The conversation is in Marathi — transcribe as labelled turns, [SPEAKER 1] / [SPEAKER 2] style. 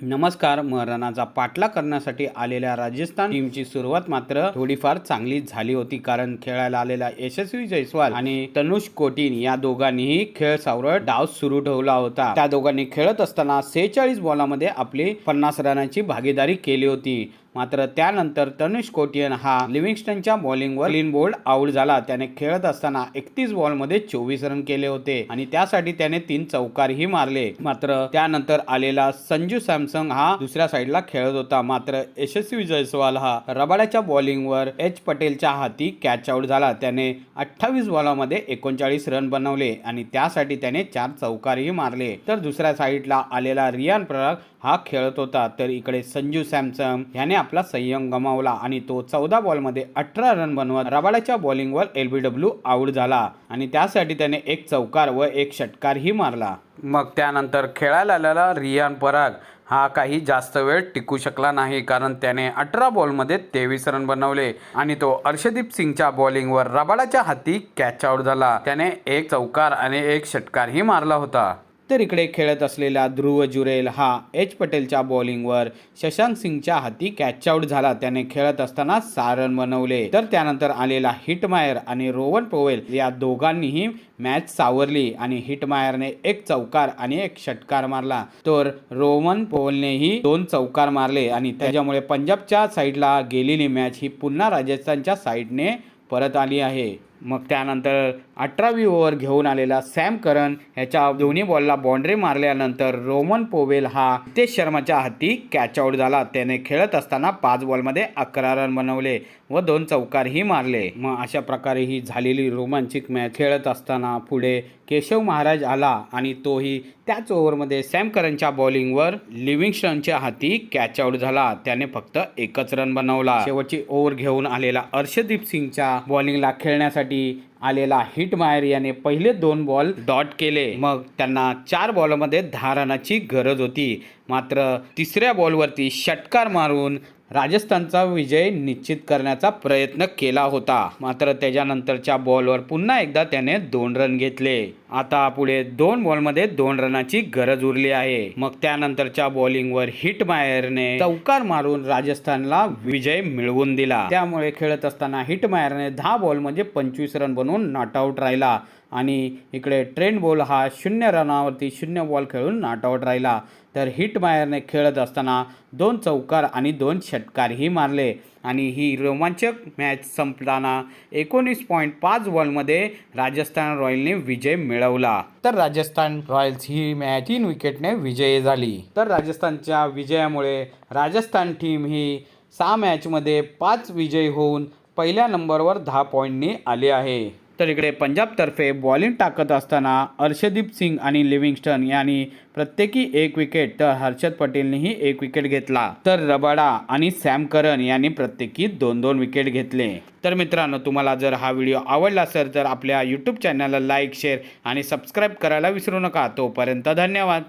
[SPEAKER 1] नमस्कार रनाचा पाठला करण्यासाठी आलेल्या राजस्थान टीमची सुरुवात मात्र थोडीफार चांगली झाली होती कारण खेळायला आलेला यशस्वी जयस्वाल आणि तनुष कोटीन या दोघांनीही खेळ सावरत डाव सुरू ठेवला होता. त्या दोघांनी खेळत असताना सेहेचाळीस बॉलामध्ये आपली पन्नास रनाची भागीदारी केली होती. मात्र त्यानंतर तनुष कोटियन हा लिव्हिंगस्टनच्या बॉलिंगवर क्लीन बोल्ड आउट झाला. त्याने खेळत असताना एकतीस बॉलमध्ये चोवीस रन केले होते आणि त्यासाठी त्याने तीन चौकारही मारले. मात्र त्यानंतर आलेला संजू सॅमसंग हा दुसऱ्या साईडला खेळत होता. मात्र यशस्वी जयस्वाल हा रबाड्याच्या बॉलिंगवर एच पटेलच्या हाती कॅच आउट झाला. त्याने अठ्ठावीस बॉलामध्ये एकोणचाळीस रन बनवले आणि त्यासाठी त्याने चार चौकारही मारले. तर दुसऱ्या साईडला आलेला रियान पराग हा खेळत होता. तर इकडे संजू सॅमसंग याने आपला संयम गमावला आणि तो चौदा बॉलमध्ये अठरा रन बनवत रबाड्याच्या बॉलिंगवर एल बी डब्ल्यू आऊट झाला आणि त्यासाठी त्याने एक चौकार व एक षटकारही मारला. मग त्यानंतर खेळायला आलेला रियान पराग हा काही जास्त वेळ टिकू शकला नाही कारण त्याने अठरा बॉलमध्ये तेवीस रन बनवले आणि तो अर्षदीप सिंगच्या बॉलिंगवर रबाडाच्या हाती कॅच आउट झाला. त्याने एक चौकार आणि एक षटकारही मारला होता. तर इकडे खेळत असलेला ध्रुव जुरेल हा एच पटेलच्या बॉलिंगवर शशांक सिंगच्या हाती कॅच आउट झाला. त्याने खेळत असताना सहा रन बनवले. तर त्यानंतर आलेला हिटमायर आणि रोवन पोवेल या दोघांनीही मॅच सावरली आणि हिटमायरने एक चौकार आणि एक षटकार मारला. तर रोमन पोवलनेही दोन चौकार मारले आणि त्याच्यामुळे पंजाबच्या साईडला गेलेली मॅच ही पुन्हा राजस्थानच्या साईडने परत आली आहे. मग त्यानंतर अठरावी ओव्हर घेऊन आलेला सॅम करन ह्याच्या दोन्ही बॉलला बाउंड्री मारल्यानंतर रोमन पोवेल हा नितेश शर्माच्या हाती कॅच आउट झाला. त्याने खेळत असताना पाच बॉलमध्ये अकरा रन बनवले व दोन चौकारही मारले. मग अशा प्रकारे ही झालेली रोमांचिक मॅच खेळत असताना पुढे केशव महाराज आला आणि तोही त्याच ओव्हरमध्ये सॅम करनच्या बॉलिंगवर लिव्हिंगस्टनच्या हाती कॅच आउट झाला. त्याने फक्त एकच रन बनवला. शेवटची ओव्हर घेऊन आलेला अर्षदीप सिंगच्या बॉलिंगला खेळण्यासाठी आलेला हिट मायर याने पहिले दोन बॉल डॉट केले. मग त्यांना चार बॉलमध्ये धारणाची गरज होती. मात्र तिसऱ्या बॉलवरती षटकार मारून राजस्थानचा विजय निश्चित करण्याचा प्रयत्न केला होता. मात्र त्याच्यानंतरच्या बॉलवर पुन्हा एकदा त्याने दोन रन घेतले. आता पुढे दोन बॉलमध्ये दोन रनाची गरज उरली आहे. मग त्यानंतरच्या बॉलिंगवर हिट मायरने चौकार मारून राजस्थानला विजय मिळवून दिला. त्यामुळे खेळत असताना हिट मायरने दहा बॉल म्हणजे पंचवीस रन बनवून नॉट आऊट राहिला. आणि इकडे ट्रेंड बॉल हा शून्य रनावरती शून्य बॉल खेळून नॉट आऊट राहिला. तर हिट मायरने खेळत असताना दोन चौकार आणि दोन षटकारही मारले. आणि ही रोमांचक मॅच संपताना एकोणीस पॉईंट पाच बॉलमध्ये राजस्थान रॉयलने विजय मिळवला. तर राजस्थान रॉयल्स ही मॅच तीन विकेटने विजयी झाली. तर राजस्थानच्या विजयामुळे राजस्थान टीम ही सहा मॅचमध्ये पाच विजयी होऊन पहिल्या नंबरवर दहा पॉईंटनी आली आहे. तर इकडे पंजाबतर्फे बॉलिंग टाकत असताना अर्षदीप सिंग आणि लिव्हिंगस्टन यांनी प्रत्येकी एक विकेट तर हर्षद पटेलनेही एक विकेट घेतला. तर रबाडा आणि सॅम करन यांनी प्रत्येकी दोन दोन विकेट घेतले. तर मित्रांनो तुम्हाला जर हा व्हिडिओ आवडला असेल तर आपल्या यूट्यूब चॅनलला लाईक शेअर आणि सबस्क्राईब करायला विसरू नका. तोपर्यंत धन्यवाद.